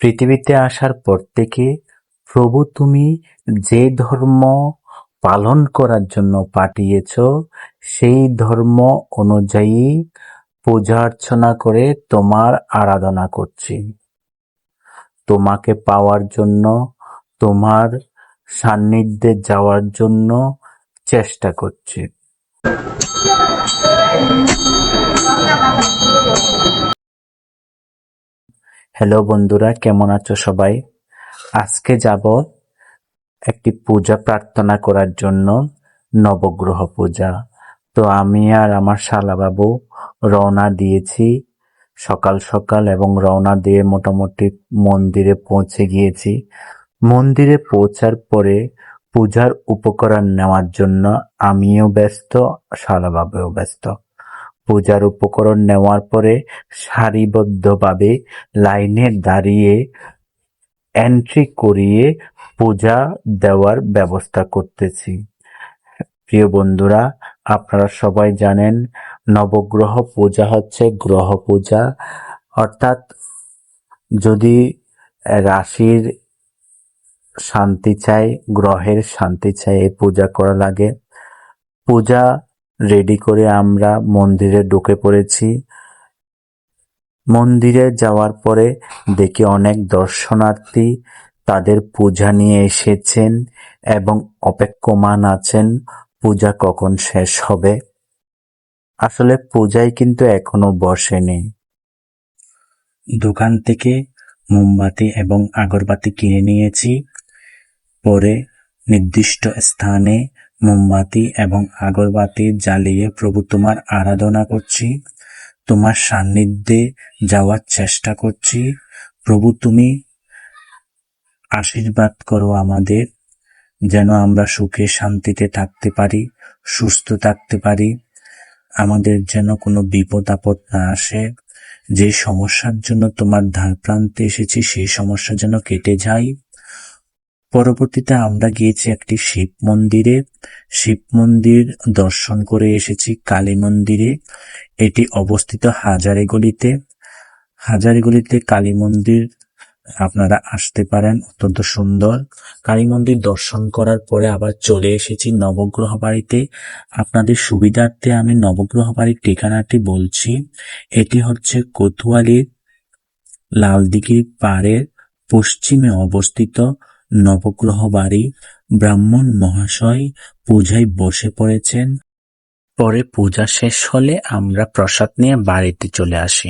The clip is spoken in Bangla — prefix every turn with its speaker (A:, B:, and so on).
A: পৃথিবীতে আসার পর থেকে প্রভু তুমি যে ধর্ম পালন করার জন্য পাঠিয়েছ, সেই ধর্ম অনুযায়ী পূজা অর্চনা করে তোমার আরাধনা করছি। তোমাকে পাওয়ার জন্য, তোমার সান্নিধ্যে যাওয়ার জন্য চেষ্টা করছি। হ্যালো বন্ধুরা, কেমন আছো সবাই? আজকে যাব একটি পূজা প্রার্থনা করার জন্য, নবগ্রহ পূজা। তো আমি আর আমার শালাবাবু রওনা দিয়েছি সকাল সকাল এবং রওনা দিয়ে মোটামুটি মন্দিরে পৌঁছে গিয়েছি। মন্দিরে পৌঁছার পরে পূজার উপকরণ নেওয়ার জন্য আমিও ব্যস্ত, শালাবাবুও ব্যস্ত। পূজার উপকরণ নেওয়ার পরে সারিবদ্ধভাবে লাইনে দাঁড়িয়ে এন্ট্রি করিয়ে পূজা দেওয়ার ব্যবস্থা করতেছি। প্রিয় বন্ধুরা, আপনারা সবাই জানেন নবগ্রহ পূজা হচ্ছে গ্রহ পূজা। অর্থাৎ যদি রাশির শান্তি চাই গ্রহের শান্তি চাই এই পূজা করা লাগে। পূজা রেডি করে আমরা মন্দিরে ঢুকে পড়েছি। মন্দিরে যাওয়ার পরে দেখি অনেক দর্শনার্থী তাদের পূজা নিয়ে এসেছেন এবং অপেক্ষমান আছেন, পূজা কখন শেষ হবে? আসলে পূজায় কিন্তু এখনও বসেনি। দোকান থেকে মোমবাতি এবং আগরবাতি কিনে নিয়েছি। পরে নির্দিষ্ট স্থানে মোমবাতি এবং আগরবাতি জ্বালিয়ে প্রভু তোমার আরাধনা করছি, তোমার সান্নিধ্যে যাওয়ার চেষ্টা করছি। প্রভু তুমি আশীর্বাদ করো আমাদের, যেন আমরা সুখে শান্তিতে থাকতে পারি, সুস্থ থাকতে পারি। আমাদের যেন কোনো বিপদ আপদ না আসে। যে সমস্যার জন্য তোমার ধার প্রান্তে এসেছি, সেই সমস্যা যেন কেটে যায়। পরবর্তীতে আমরা গিয়েছি একটি শিব মন্দিরে। শিব মন্দির দর্শন করে এসেছি কালী মন্দিরে। এটি অবস্থিত হাজারিগলিতে হাজারিগলিতে কালী মন্দির আপনারা আসতে পারেন, অত্যন্ত সুন্দর। কালী মন্দির দর্শন করার পরে আবার চলে এসেছি নবগ্রহ বাড়িতে। আপনাদের সুবিধার্থে আমি নবগ্রহ বাড়ির ঠিকানাটি বলছি। এটি হচ্ছে কোতোয়ালির লালদিঘির পাড়ের পশ্চিমে অবস্থিত নবগ্রহ বাড়ি ব্রাহ্মণ মহাশয় পূজায় বসে পড়েছেন। পরে পূজা শেষ হলে আমরা প্রসাদ নিয়ে বাড়িতে চলে আসি।